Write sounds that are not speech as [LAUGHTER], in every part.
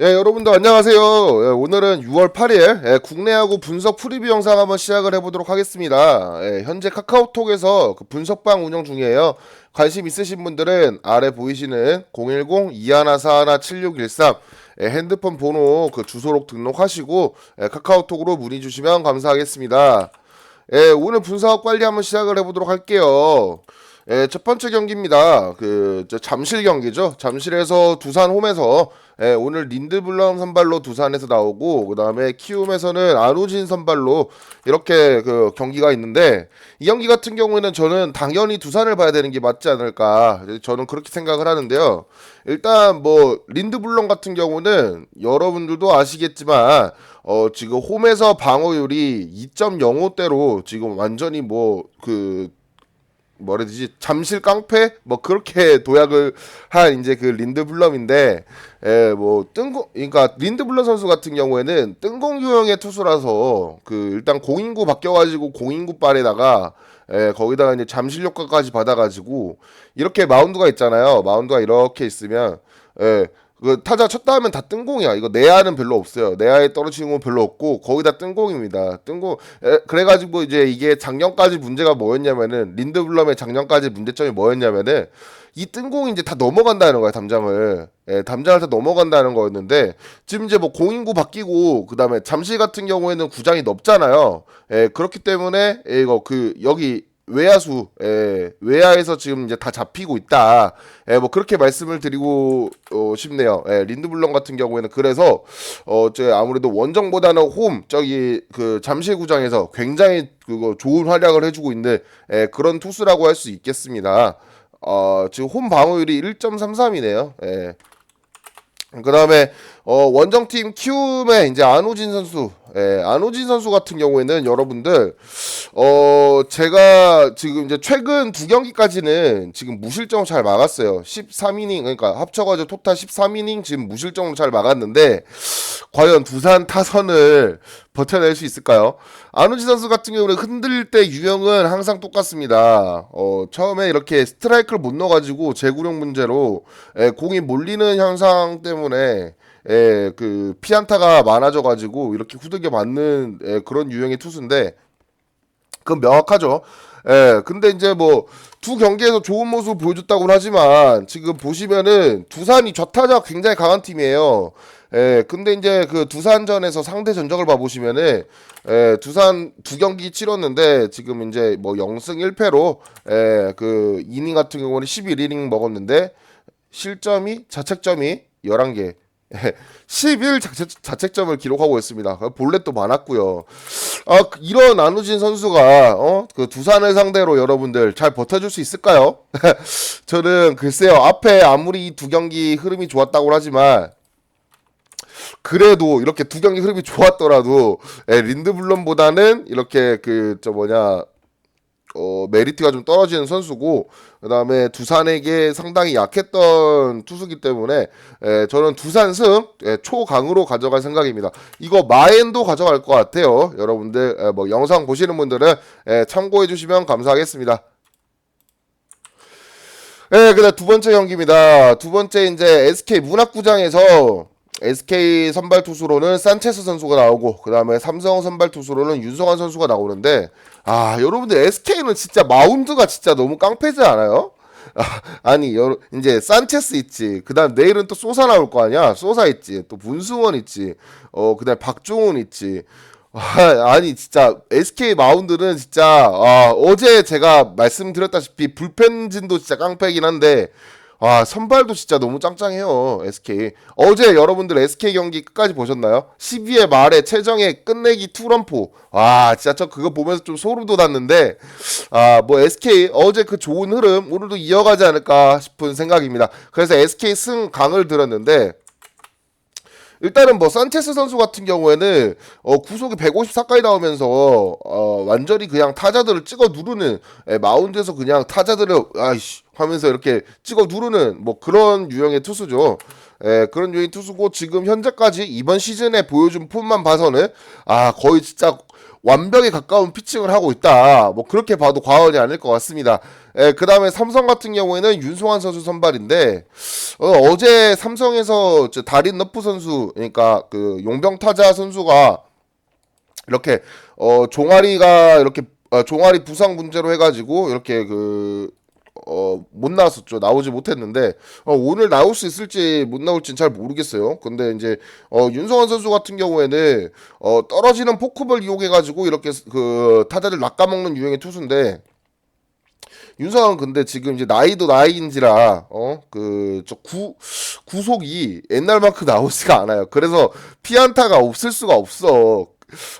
예, 여러분들 안녕하세요. 예, 오늘은 6월 8일 예, 국내야구 분석 프리뷰 영상 한번 시작을 해보도록 하겠습니다. 예, 현재 카카오톡에서 그 분석방 운영 중이에요. 관심 있으신 분들은 아래 보이시는 010-2141-7613 예, 핸드폰 번호 그 주소록 등록하시고 예, 카카오톡으로 문의 주시면 감사하겠습니다. 예, 오늘 분석 빨리 한번 시작을 해보도록 할게요. 예, 첫 번째 경기입니다. 그, 저 잠실 경기죠. 잠실에서 두산 홈에서, 예, 오늘 린드블럼 선발로 두산에서 나오고, 그 다음에 키움에서는 안우진 선발로 이렇게 그 경기가 있는데, 이 경기 같은 경우에는 저는 당연히 두산을 봐야 되는 게 맞지 않을까. 저는 그렇게 생각을 하는데요. 일단 뭐, 린드블럼 같은 경우는 여러분들도 아시겠지만, 어, 지금 홈에서 방어율이 2.05대로 지금 완전히 뭐, 그, 뭐라 되지 잠실 깡패? 뭐 그렇게 [LAUGHS] 도약을 한 이제 그 린드블럼인데 에뭐 뜬공 그러니까 린드블럼 선수 같은 경우에는 뜬공 유형의 투수라서 그 일단 공인구 바뀌어가지고 공인구 발에다가 에 거기다가 이제 잠실 효과까지 받아가지고 이렇게 마운드가 있잖아요. 마운드가 이렇게 있으면 에 그 타자 쳤다 하면 다 뜬공이야. 이거 내야는 별로 없어요. 내야에 떨어지는 건 별로 없고 거의 다 뜬공입니다. 뜬공. 에, 그래가지고 이제 이게 작년까지 문제가 뭐였냐면은 린드블럼의 작년까지 문제점이 뭐였냐면은 이 뜬공이 이제 다 넘어간다는 거야 담장을. 예, 담장을 다 넘어간다는 거였는데 지금 이제 뭐 공인구 바뀌고 그 다음에 잠실 같은 경우에는 구장이 넓잖아요. 예, 그렇기 때문에 예, 이거 그 여기 외야수, 예, 외야에서 지금 이제 다 잡히고 있다. 예, 뭐 그렇게 말씀을 드리고 어, 싶네요. 예, 린드블럼 같은 경우에는 그래서 어, 제 아무래도 원정보다는 홈 저기 그 잠실 구장에서 굉장히 그거 좋은 활약을 해주고 있는 예, 그런 투수라고 할 수 있겠습니다. 어, 지금 홈 방어율이 1.33이네요. 예. 그 다음에 어, 원정팀 키움의 이제 안우진 선수, 예, 안우진 선수 같은 경우에는 여러분들 어 제가 지금 이제 최근 두 경기까지는 지금 무실점을 잘 막았어요. 13이닝 그러니까 합쳐가지고 토탈 13이닝 지금 무실점으로 잘 막았는데 과연 두산 타선을 버텨낼 수 있을까요? 안우진 선수 같은 경우는 흔들릴 때 유형은 항상 똑같습니다. 어 처음에 이렇게 스트라이크를 못 넣어가지고 제구력 문제로 예, 공이 몰리는 현상 때문에 예, 그 피안타가 많아져가지고 이렇게 후드겨 맞는 예, 그런 유형의 투수인데 그건 명확하죠. 예, 근데 이제 뭐 두 경기에서 좋은 모습 보여줬다고는 하지만 지금 보시면은 두산이 좌타자 굉장히 강한 팀이에요. 예, 근데 이제 그 두산전에서 상대 전적을 봐보시면은 예, 두산 두 경기 치렀는데 지금 이제 뭐 0승 1패로 예, 그 이닝 같은 경우는 11이닝 먹었는데 실점이 자책점이 11개. [LAUGHS] 11 자책, 자책 점을 기록하고 있습니다. 볼넷도 많았고요. 아, 그 이런 안우진 선수가 어? 그 두산을 상대로 여러분들 잘 버텨줄 수 있을까요? [LAUGHS] 저는 글쎄요. 앞에 아무리 이두 경기 흐름이 좋았다고 하지만 그래도 이렇게 두 경기 흐름이 좋았더라도 예, 린드블럼보다는 이렇게 그 저 뭐냐 어, 메리트가 좀 떨어지는 선수고 그다음에 두산에게 상당히 약했던 투수기 때문에 에, 저는 두산 승 에, 초강으로 가져갈 생각입니다. 이거 마엔도 가져갈 것 같아요. 여러분들 에, 뭐 영상 보시는 분들은 에, 참고해 주시면 감사하겠습니다. 예, 그다음 두 번째 경기입니다. 두 번째 이제 SK 문학구장에서 SK 선발 투수로는 산체스 선수가 나오고 그 다음에 삼성 선발 투수로는 윤성환 선수가 나오는데 아 여러분들 SK는 진짜 마운드가 진짜 너무 깡패지 않아요? 아, 아니 여러, 이제 산체스 있지 그다음 내일은 또 소사 나올 거 아니야 소사 있지 또 문승원 있지 어 그다음 박종훈 있지 아, 아니 진짜 SK 마운드는 진짜 아, 어제 제가 말씀드렸다시피 불펜진도 진짜 깡패긴 한데 아 선발도 진짜 너무 짱짱해요 SK 어제 여러분들 SK 경기 끝까지 보셨나요? 12회 말에 최정의 끝내기 투런포. 와 진짜 저 그거 보면서 좀 소름 돋았는데 아 뭐 SK 어제 그 좋은 흐름 오늘도 이어가지 않을까 싶은 생각입니다. 그래서 SK 승 강을 들었는데 일단은 뭐 산체스 선수 같은 경우에는 어, 구속이 154까지 나오면서 어, 완전히 그냥 타자들을 찍어 누르는 예, 마운드에서 그냥 타자들을 아이씨 하면서 이렇게 찍어 누르는 뭐 그런 유형의 투수죠. 예, 그런 유형의 투수고 지금 현재까지 이번 시즌에 보여준 폼만 봐서는 아 거의 진짜 완벽에 가까운 피칭을 하고 있다. 뭐 그렇게 봐도 과언이 아닐 것 같습니다. 예, 그 다음에 삼성 같은 경우에는 윤송환 선수 선발인데 어, 제 삼성에서 저 다린 너프 선수 그러니까 그 용병 타자 선수가 이렇게 어 종아리가 이렇게 어, 종아리 부상 문제로 해가지고 이렇게 그 어, 못 나왔었죠. 나오지 못했는데, 어, 오늘 나올 수 있을지 못 나올지는 잘 모르겠어요. 근데 이제, 어, 윤성환 선수 같은 경우에는, 어, 떨어지는 포크볼 이용해가지고 이렇게 그 타자를 낚아먹는 유형의 투수인데, 윤성환은 근데 지금 이제 나이도 나이인지라, 어, 그, 저 구, 구속이 옛날만큼 [LAUGHS] 나오지가 않아요. 그래서 피안타가 없을 수가 없어.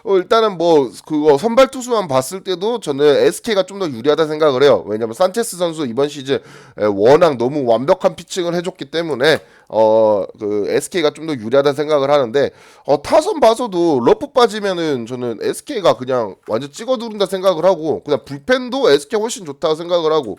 어, 일단은 뭐 그거 선발 투수만 봤을 때도 저는 SK가 좀 더 유리하다 생각을 해요. 왜냐면 산체스 선수 이번 시즌 에, 워낙 너무 완벽한 피칭을 해줬기 때문에 어 그 SK가 좀 더 유리하다 생각을 하는데 어 타선 봐서도 러프 빠지면은 저는 SK가 그냥 완전 찍어 누른다 생각을 하고 그냥 불펜도 SK 훨씬 좋다 생각을 하고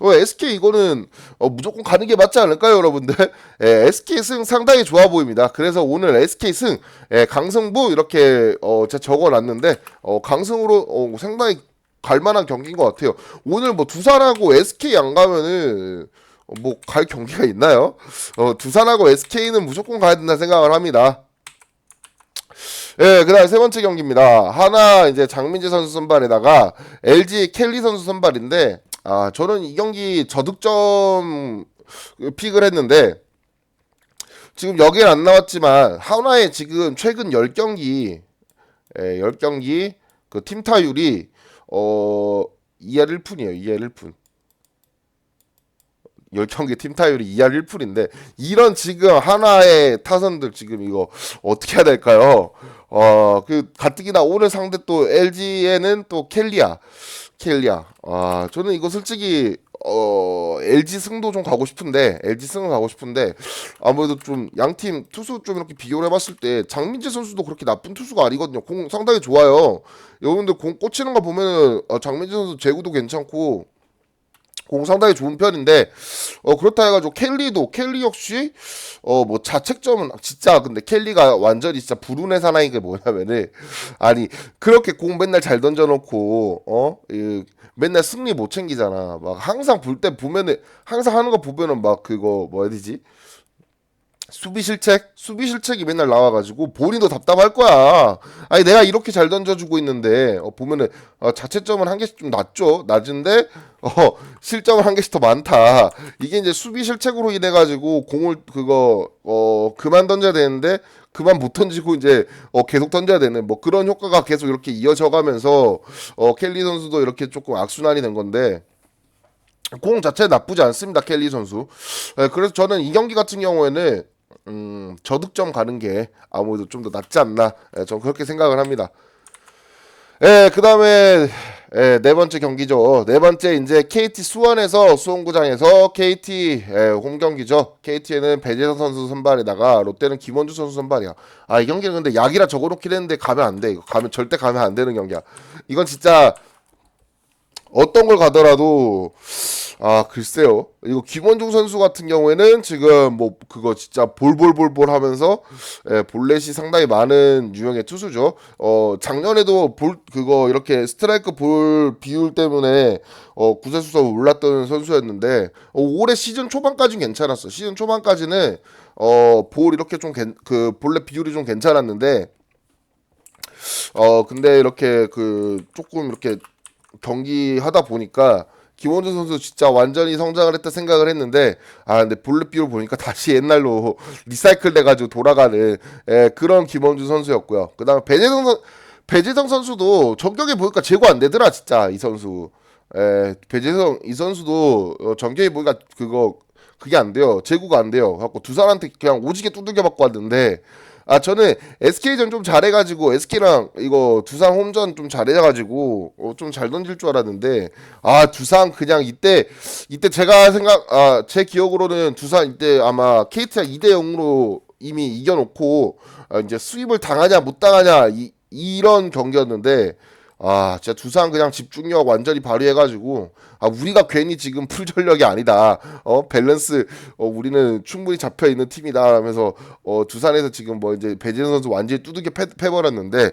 어 SK 이거는 어, 무조건 가는 게 맞지 않을까요, 여러분들? [LAUGHS] 예, SK 승 상당히 좋아 보입니다. 그래서 오늘 SK 승 예, 강승부 이렇게 어 제가 적어 놨는데 어 강승으로 어, 상당히 갈만한 경기인 것 같아요. 오늘 뭐 두산하고 SK 안 가면은 뭐 갈 경기가 있나요? 어 두산하고 SK는 무조건 가야 된다 생각을 합니다. 예, 그다음 세 번째 경기입니다. 하나 이제 장민재 선수 선발에다가 LG 켈리 선수 선발인데 아 저는 이 경기 저득점 픽을 했는데 지금 여기는 안 나왔지만 하나의 지금 최근 10경기 예, 10경기 그 팀 타율이 어 2할 1푼이에요. 2할 1푼. 10경기 팀 타율이 2할 1푼인데 이런 지금 하나의 타선들 지금 이거 어떻게 해야 될까요? 어, 그 가뜩이나 오늘 상대 또 LG에는 또 켈리아. 켈리아. 아, 저는 이거 솔직히 어, LG 승도 좀 가고 싶은데 LG 승은 가고 싶은데 아무래도 좀 양팀 투수 좀 이렇게 비교를 해봤을 때 장민재 선수도 그렇게 나쁜 투수가 아니거든요. 공 상당히 좋아요. 여러분들 공 꽂히는 거 보면은 어, 장민재 선수 제구도 괜찮고 공 상당히 좋은 편인데 어 그렇다 해가지고 켈리도 켈리 역시 어 뭐 자책점은 진짜 근데 켈리가 완전히 진짜 불운의 사나이인 게 뭐냐면은 아니 그렇게 공 맨날 잘 던져놓고 어 이, 맨날 승리 못 챙기잖아. 막 항상 볼 때 보면은 항상 하는 거 보면은 막 그거 뭐야 되지 수비 실책? 수비 실책이 맨날 나와가지고 본인도 답답할 거야. 아니 내가 이렇게 잘 던져주고 있는데 어, 보면은 어, 자체점은 한 개씩 좀 낮죠. 낮은데 어, 실점은 한 개씩 더 많다. 이게 이제 수비 실책으로 인해 가지고 공을 그거 어 그만 던져야 되는데 그만 못 던지고 이제 어 계속 던져야 되는 뭐 그런 효과가 계속 이렇게 이어져가면서 어 켈리 선수도 이렇게 조금 악순환이 된 건데. 공 자체 나쁘지 않습니다 켈리 선수. 예, 그래서 저는 이 경기 같은 경우에는 음, 저득점 가는 게 아무래도 좀 더 낫지 않나. 예, 저는 그렇게 생각을 합니다. 예, 그 다음에, 예, 네 번째 경기죠. 네 번째, 이제 KT 수원에서, 수원구장에서 KT, 예, 홈 경기죠. KT에는 배재선 선수 선발에다가 롯데는 김원주 선수 선발이야. 아, 이 경기는 근데 약이라 적어놓긴 했는데 가면 안 돼. 이거 가면, 절대 가면 안 되는 경기야. 이건 진짜 어떤 걸 가더라도 아 글쎄요. 이거 김원중 선수 같은 경우에는 지금 뭐 그거 진짜 볼볼볼볼 하면서 예, 볼넷이 상당히 많은 유형의 투수죠. 어 작년에도 볼 그거 이렇게 스트라이크 볼 비율 때문에 어 구세수서 올랐던 선수였는데 어, 올해 시즌 초반까지는 괜찮았어. 시즌 초반까지는 어볼 이렇게 좀 그 볼넷 비율이 좀 괜찮았는데 어 근데 이렇게 그 조금 이렇게 경기 하다 보니까 김원준 선수 진짜 완전히 성장을 했다 생각을 했는데 아 근데 볼넷 비율 보니까 다시 옛날로 리사이클 돼가지고 돌아가는 예, 그런 김원준 선수였고요. 그다음에 배재성 선 배재성 선수도 전격에 보니까 제고 안 되더라 진짜 이 선수. 예, 배재성 이 선수도 어, 전격에 보니까 그거 그게 안 돼요. 제구가 안 돼요. 갖고 두산한테 그냥 오지게 두들겨 받고 왔는데 아 저는 SK전 좀 잘해가지고 SK랑 이거 두산 홈전 좀 잘해가지고 어, 좀잘 던질 줄 알았는데 아 두산 그냥 이때 이때 제가 생각 아 제 기억으로는 두산 이때 아마 KT가 2대 0으로 이미 이겨놓고 아, 이제 수입을 당하냐 못 당하냐 이, 이런 경기였는데 아, 진짜 두산 그냥 집중력 완전히 발휘해가지고, 아, 우리가 괜히 지금 풀 전력이 아니다. 어, 밸런스, 어, 우리는 충분히 잡혀 있는 팀이다. 하면서, 어, 두산에서 지금 뭐 이제 배재선 선수 완전히 두들겨 패, 패버렸는데,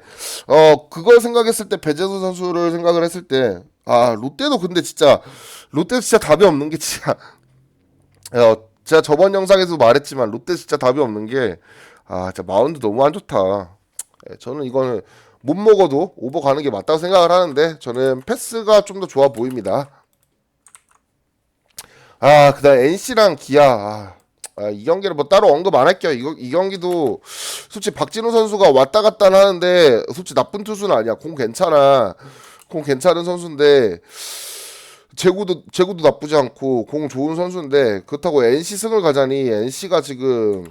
어, 그걸 생각했을 때, 배재선 선수를 생각을 했을 때, 아, 롯데도 근데 진짜, 롯데 진짜 답이 없는 게 진짜, 어, 제가 저번 영상에서 말했지만, 롯데 진짜 답이 없는 게, 아, 진짜 마운드 너무 안 좋다. 예, 저는 이거는 못 먹어도 오버 가는 게 맞다고 생각을 하는데 저는 패스가 좀 더 좋아 보입니다. 아, 그다음 NC랑 기아. 아, 아, 이 경기를 뭐 따로 언급 안 할게요. 이거 이 경기도 솔직히 박진우 선수가 왔다 갔다 하는데 솔직히 나쁜 투수는 아니야. 공 괜찮아. 공 괜찮은 선수인데 제구도 제구도 나쁘지 않고 공 좋은 선수인데 그렇다고 NC 승을 가자니 NC가 지금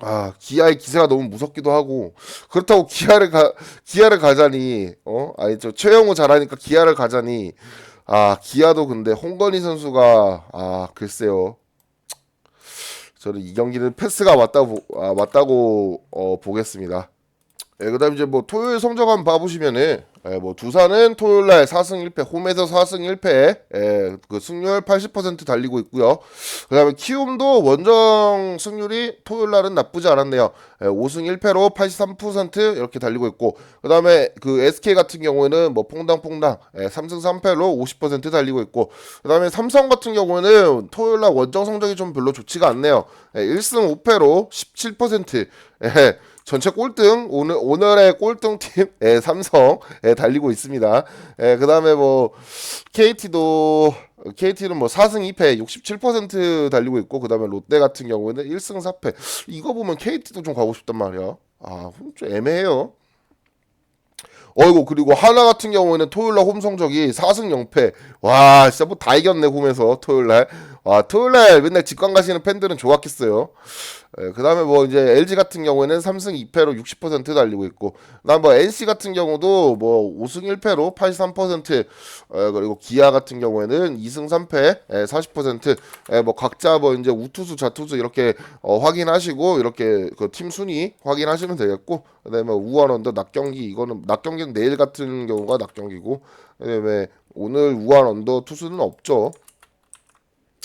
아 기아의 기세가 너무 무섭기도 하고. 그렇다고 기아를 가 기아를 가자니 어? 아니 저 최영우 잘하니까 기아를 가자니. 아 기아도 근데 홍건희 선수가 아 글쎄요. 저는 이 경기는 패스가 맞다고 아, 맞다고 어, 보겠습니다. 예, 그다음 이제 뭐 토요일 성적 한번 봐보시면은 예, 뭐 두산은 토요일 날 4승 1패 홈에서 4승 1패 예, 그 승률 80% 달리고 있고요. 그다음에 키움도 원정 승률이 토요일 날은 나쁘지 않았네요. 예, 5승 1패로 83% 이렇게 달리고 있고 그다음에 그 SK 같은 경우에는 뭐 퐁당퐁당 예, 3승 3패로 50% 달리고 있고 그다음에 삼성 같은 경우에는 토요일 날 원정 성적이 좀 별로 좋지가 않네요. 예, 1승 5패로 17% 예, 전체 꼴등 오늘 오늘의 꼴등 팀 [LAUGHS] 예, 삼성 예, 달리고 있습니다. 예, 그다음에 뭐 KT도 KT는 뭐 4승 2패 67% 달리고 있고 그다음에 롯데 같은 경우에는 1승 4패. 이거 보면 KT도 좀 가고 싶단 말이야. 아, 좀 애매해요. 어이구 그리고 하나 같은 경우에는 토요일 날 홈 성적이 4승 0패 와 진짜 뭐 다 이겼네 홈에서 토요일 날 와 토요일 날 맨날 직관 가시는 팬들은 좋았겠어요 예, 그 다음에 뭐 이제 LG 같은 경우에는 3승 2패로 60% 달리고 있고 그다음 뭐 NC 같은 경우도 뭐 5승 1패로 83% 예, 그리고 기아 같은 경우에는 2승 3패 예, 40% 예, 뭐 각자 뭐 이제 우투수 좌투수 이렇게 어, 확인하시고 이렇게 그 팀 순위 확인하시면 되겠고 그다음에 우한 언더 낙 경기 이거는 낙 경기는 내일 같은 경우가 낙 경기고 그다음에 오늘 우한 언더 투수는 없죠.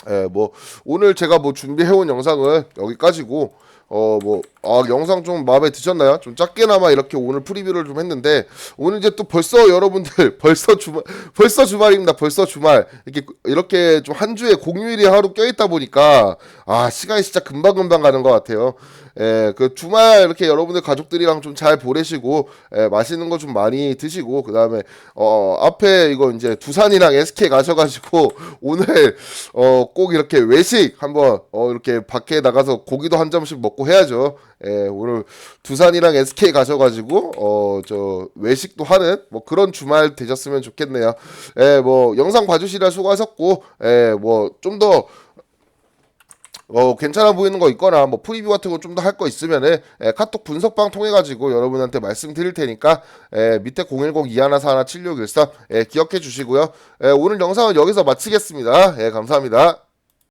예, 뭐 오늘 제가 뭐 준비해 온 영상은 여기까지고 어 뭐 아 영상 좀 마음에 드셨나요? 좀 작게나마 이렇게 오늘 프리뷰를 좀 했는데 오늘 이제 또 벌써 여러분들 [LAUGHS] 벌써 주말 벌써 주말입니다. 벌써 주말 이렇게 이렇게 좀 한 주에 공휴일이 하루 껴있다 보니까 아 시간이 진짜 금방 금방 가는 것 같아요. 예, 그 주말 이렇게 여러분들 가족들이랑 좀 잘 보내시고 예, 맛있는 거 좀 많이 드시고 그 다음에 어 앞에 이거 이제 두산이랑 SK 가셔가지고 [LAUGHS] 오늘 어 꼭 이렇게 외식 한번 어 이렇게 밖에 나가서 고기도 한 점씩 먹고 해야죠. 예, 오늘 두산이랑 SK 가셔가지고 어 저 외식도 하는 뭐 그런 주말 되셨으면 좋겠네요. 예, 뭐 영상 봐주시라 수고하셨고, 예, 뭐 좀 더 어 괜찮아 보이는 거 있거나 뭐 프리뷰 같은 거 좀 더 할 거 있으면은 예, 카톡 분석방 통해 가지고 여러분한테 말씀드릴 테니까 예, 밑에 010 2144 7613 예, 기억해 주시고요. 예, 오늘 영상은 여기서 마치겠습니다. 예, 감사합니다.